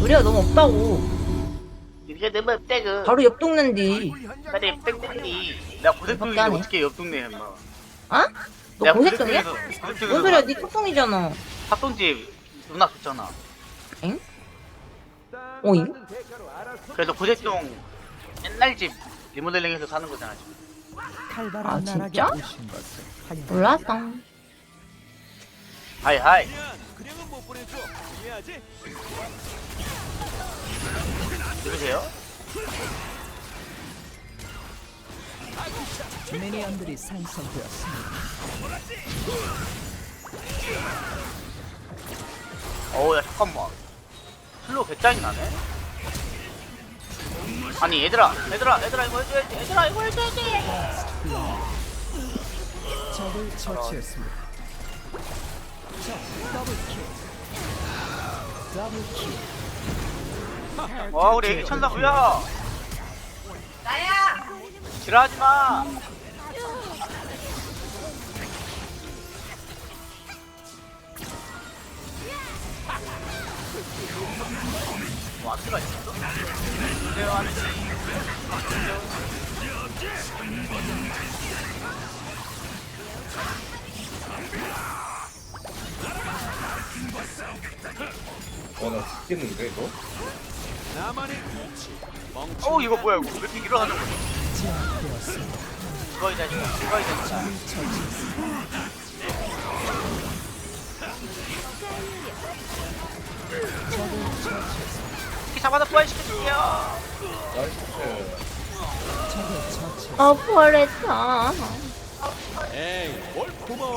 우리가 너무 없다고. 이게 너무 없대그 바로 옆 동네인데. 나도 옆동네니 나 고색동인데 밖에 어떻게 옆 동네 엄마 어? 너 고색동이야? 뭔 소리야? 네 톡통이잖아. 핫동집 누나 줬잖아 엥? 오잉? 그래서 고색동 옛날 집 리모델링해서 사는 거잖아 지금 아, 진짜? 몰랐어. 하이 하이 그냥은 못 보내줘. 이해하지? 누구세요? 미니언들이 생성되었습니다. 어우 야 잠깐만 슬로우 개짱이 나네 아니 얘들아 얘들아 얘들아 이거 해줘야지 얘들아 이거 해줘야지 적을 처치했습니다. 와 우리 애기 천사 뭐야. 나야! 지랄하지마. 뭐 아트가 있었어? 네 아저 와나 죽겠는데 이거? 어 이거 뭐야 이거? 왜 이렇게 일어나는 거야? 죽어 이 자식아 죽어 이 자식아 이렇게 잡아서 부활시켜줄게요. 나이스. 아 버렸어.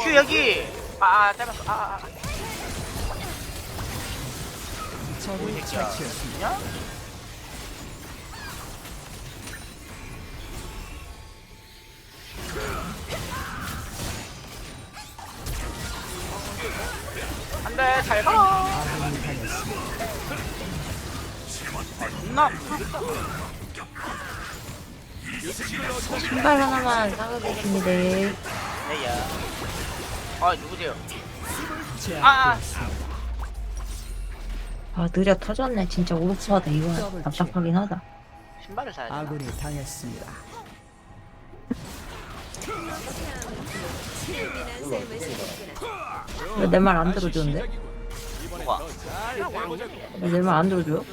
큐 여기. 아, 아 짧았어. 아, 아, 아. 적을 처치했습니다. 야? 안돼 잘가 아군이 당했습니다. 존나 신발 하나만 사가겠습니다. 네야 아 누구세요 제압되었습니다. 아, 느려 터졌네. 진짜 오르프하다, 이거. 답답하긴 하다. 신발을 사야 돼 아군이 당했습니다. 왜 내 말 안 들어주는데? 뭐가 왜 내 말 안 들어줘요?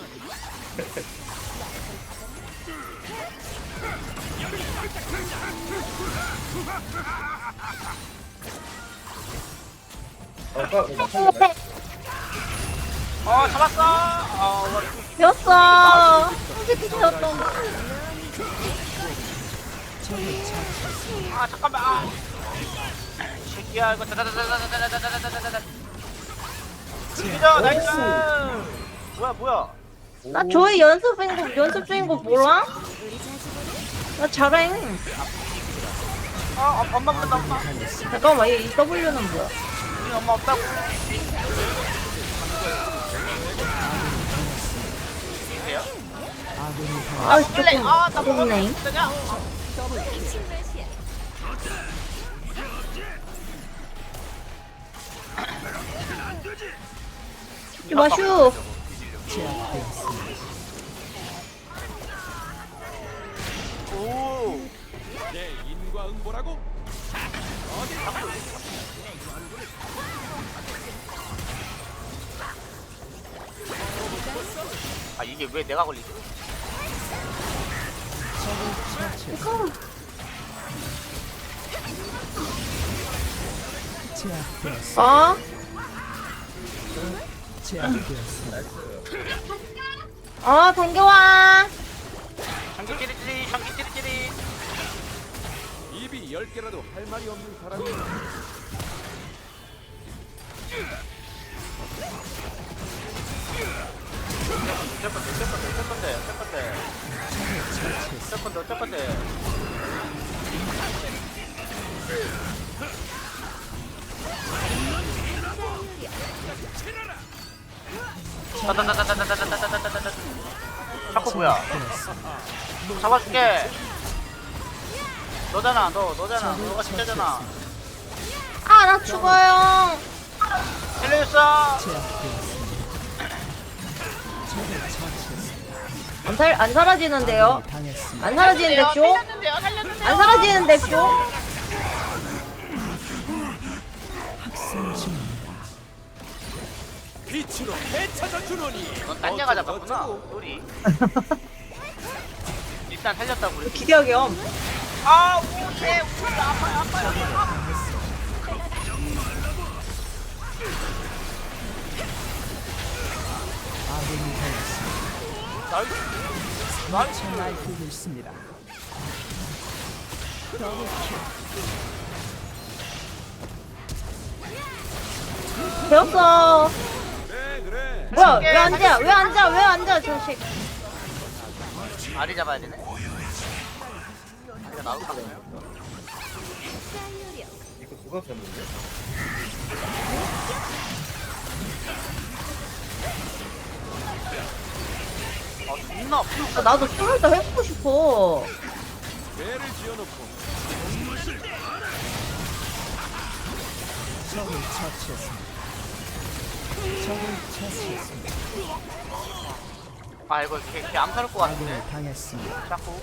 살렸네 어 잡았어 어 거? 적을 처치했습니다. 아 잠깐만 아 이 새끼야 이거 다다다다다다다다다다다다 죽이자 나이스 뭐야 뭐야 나 저의 연습 중인 거, 연습 중인 거 몰라? 나 잘해. 아 엄마 부른다 엄마 잠깐만, 이 W는 뭐야? 우리 엄마 없다고 아, 빨리. 아, 나 먹었네. 이 마슈. 오. 내 인과 응보라고? 어디 아 이게 왜 내가 걸리지? 어? 어, 당겨와! 전기 찌릿찌릿 전기 찌릿찌릿 입이 열 개라도 할 말이 없는 사람이 번째 다다다다다다다다다다다다 자꾸 뭐야 제압되었습니다. 잡아줄게 너잖아 너 너잖아 너가 진짜잖아 아, 나 죽어요! 살려줬어 제압되었습니다. 안, 살, 안 사라지는데요? 안 사라지는데 쇼? 살렸는데요 살렸는데요 안 사라지는데 쇼? 빛으로 되찾아 주노니. 넌 딴 데가 잡았구나 우리 일단 살렸다고 그랬지 기대하게 엄. 아 오케이 우리 아파요 아파요 아파요. 나이스 나이스 미쳐 날뛰고 있습니다. 되었어. 그래 그래. 뭐야, 왜 앉아? 왜 앉아? 왜 앉아, 저 새. 알이 잡아야 되네 알이가 나올 것 같아요 이거 누가 폈는데? 아 존나 아프다 아, 나도 춤을 더 해보고 싶어. 배를 지어놓고 적을 처치했습니다. 적을 처치했습니다. 아 이거 걔, 걔 암살할 것 같은데 당했습니다. 자꾸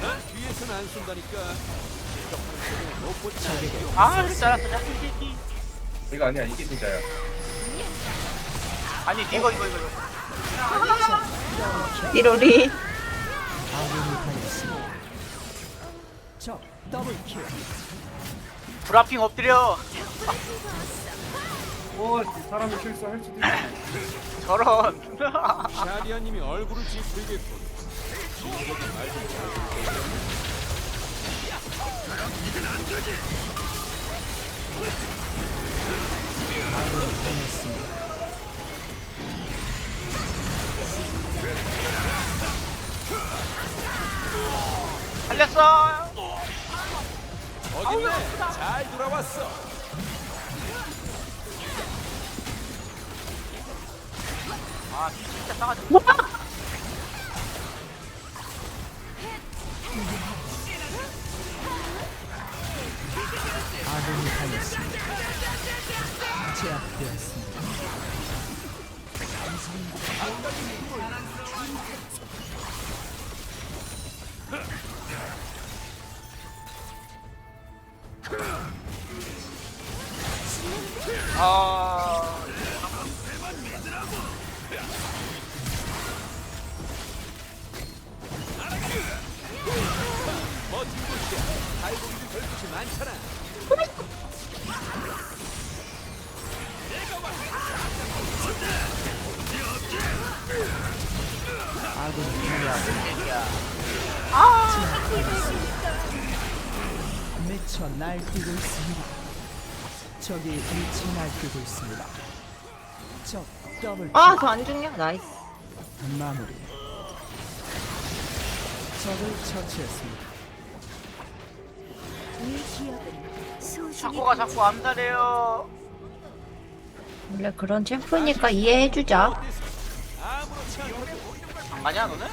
난 뒤에서는 안 쏜다니까. 아 이럴 줄 알았어 자꾸 이 새끼 이거 아니야 이게 진짜야 아니 이거 이거 이거 이거 띠로리. 아군이 당했습니다. 적 더블킬. 브라핑 엎드려 오 사람이 실수할 수도 있어 저런 샤디아님이 얼굴을 찌푸리겠군. 살렸어 어딨네? 잘 돌아왔어. 아 진짜 싸가지 아군이 당했습니다. 새끼야 미쳐 날뛰고 있습니다. 적이 미쳐 날뛰고 있습니다. 적 더블 아, 저 안 죽냐? 나이스. 마무리. 적을 처치했습니다. 자꾸가 자꾸 암살해요 원래 그런 챔프니까 이해해주자. 안 가냐 너는?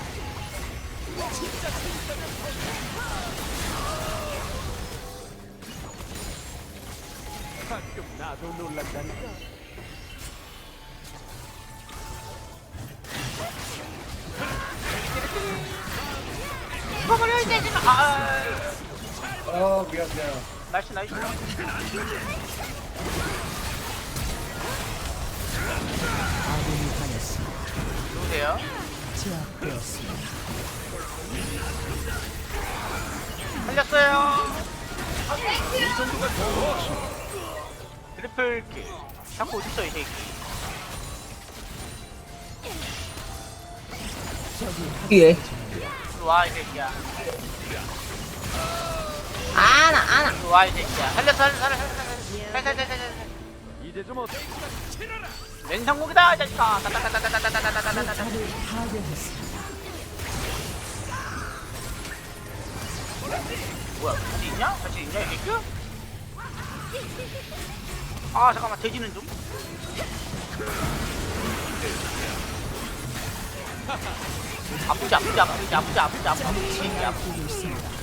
가끔 나도 놀란다니까. 죽어버려야 되지마 아 아 미안 미안 나이스 나이스 아군이 당했습니다. 누구세요? 제압되었습니다. 살렸어요 트리플 킬 자꾸 어딨어 이 새끼 적이 예. 이리 와이 새끼야 아나, 아나. 이리 와이 새끼야 살렸어 살렸어 살렸어 살렸어 살렸어 살렸어 살렸어 이제 좀 어때? 냉장고기다 이 자식아 파괴했습니다. 뭐야 같이 있냐? 같이 있냐 이 새끼야? 아 잠깐만 돼지는 좀 아프지 아프지 아프지 아프지 아프지 아프지 아프지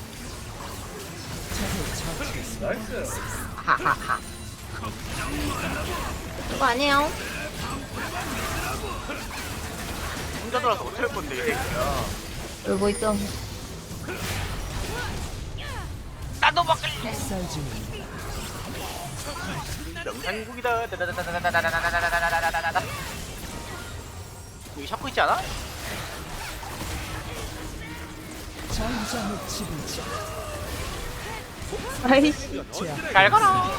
나이스. 하하하. 그거 아니에요. 혼자 돌아서 어쩔 건데 놀고 있어. 나도 먹을래. 명산국이다. 여기 샤프 있지 않아? 전장을 지불자. 아이씨. 잘 가라.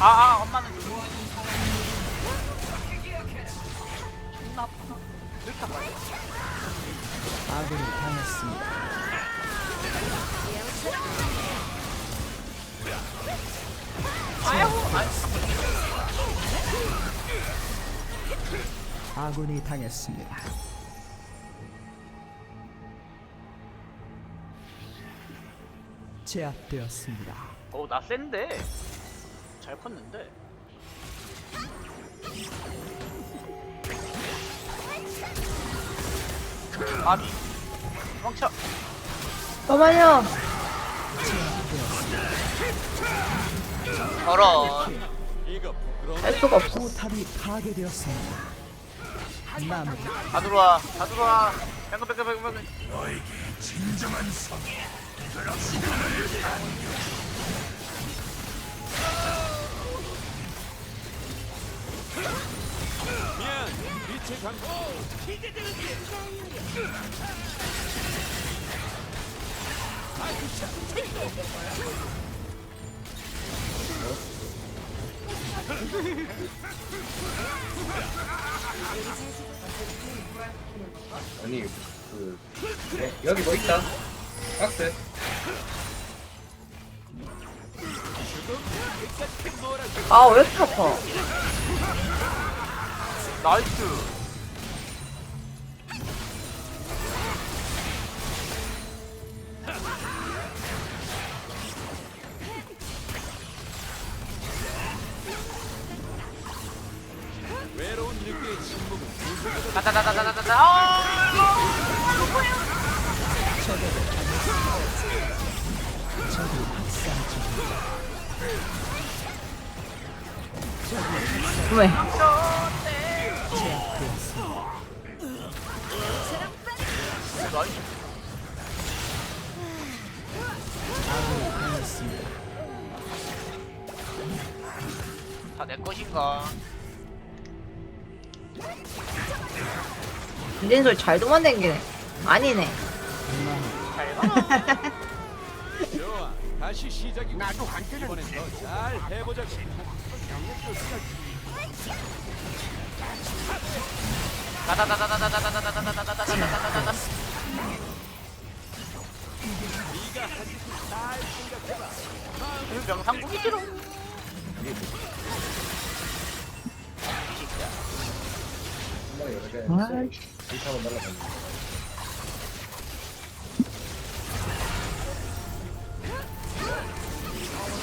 아, 아, 엄마는 죽어. 존나 아파. 늙다 봐. 아군이 당했습니다. 아이고, 아이고. 아군이 당했습니다. 제압되었습니다. 어, 나 센데. 잘 컸는데. 아미. 도망쳐. 잠만요 저런. 할 수가 없어. 탑이 파괴되었습니다. 마무리. 다 들어와. 다 들어와. 백금 백금 백금 백금. 너에게 진정한 성이야. 아니 그 네, 여기 뭐 있다? 빡세. 아왜 이렇게 아파? 나이스. 왜? 다 내 것인가? 인덴솔 잘 도망댕기네. 아니네. 좋아. 다시 시작이. 나도 한때는 이번엔 더잘 해보자고. 다다다다다다다다다다다다다다다다다다. 네가 한잘 생각해봐. 이거 명상국이지롱. 아, 이타고 날라가네. 아,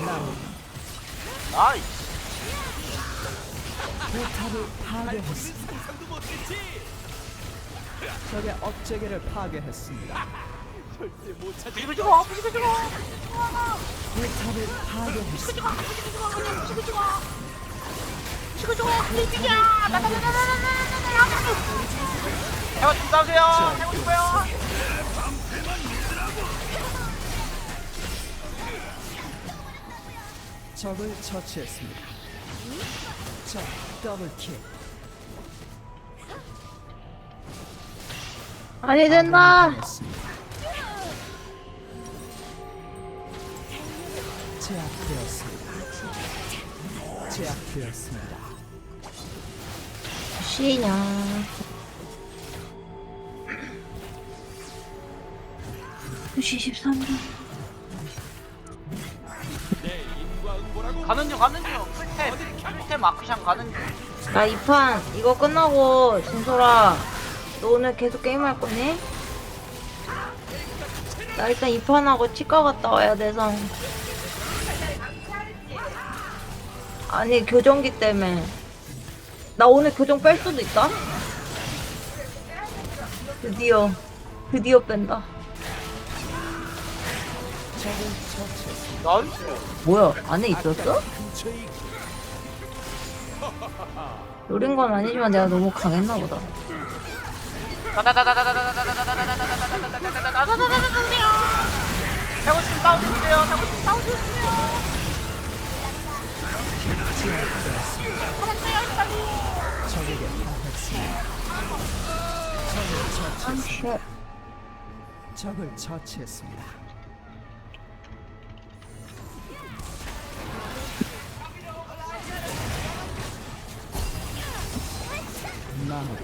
장난 아니야. 포탑을 파괴했습니다. 적의 업체계를 파괴했습니다. 포탑을 파괴했습니다. 이거 저거 이거 나나나나나나나 해봐 좀 싸우세요 해보고 싶어요 적을 처치했습니다. 적 더블킬. 아니 된다. 제압되었습니다. 제압되었습니다. 쉬냐. 시 13분. 가는 중 가는 중. 풀템 풀템 아크샹 가는 중. 나 이 판 이거 끝나고 진솔아 너 오늘 계속 게임할 거니? 나 일단 이 판 하고 치과 갔다 와야 돼서. 아니 교정기 때문에. 나 오늘 교정 뺄 수도 있다? 드디어. 드디어 뺀다. 나이스 뭐야 안에 있었어? 노린 건 아니지만 내가 너무 강했나 보다 처치했습니다. 마무리.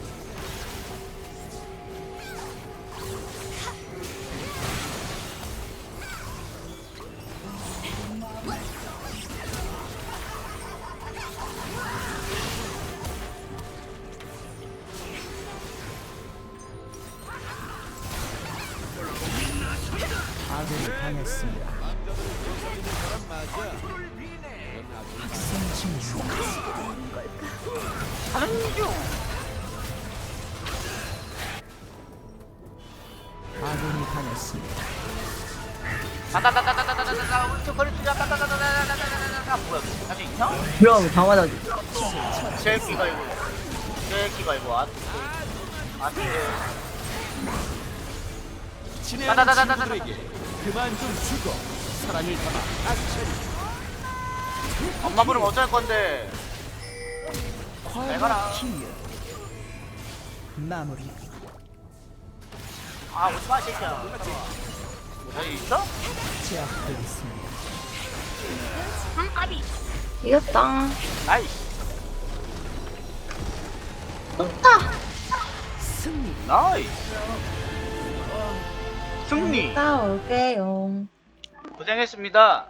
아군이 당했습니다. 학생 중입니다. 가는 중 당했습니다. 다다다다다다다다다 우리 쪽 거리 투자 다다다다다다다다다 뭐야 이거 자신 있나? 그럼 다 맞아지 새끼가 이거 새끼가 이거 아 아트 친애하는 따다다다다다다. 친구들에게 그만 좀 죽어 사랑을 담아 아차리 엄마 부르면 어쩔 건데 내가라. 퀴어 마무리. 아 오지마 새끼야 여기 있어? 제압되었습니다. 이겼다. 나이스. 좋다. 승리. 나이스. 승리. 싸울게요. 고생했습니다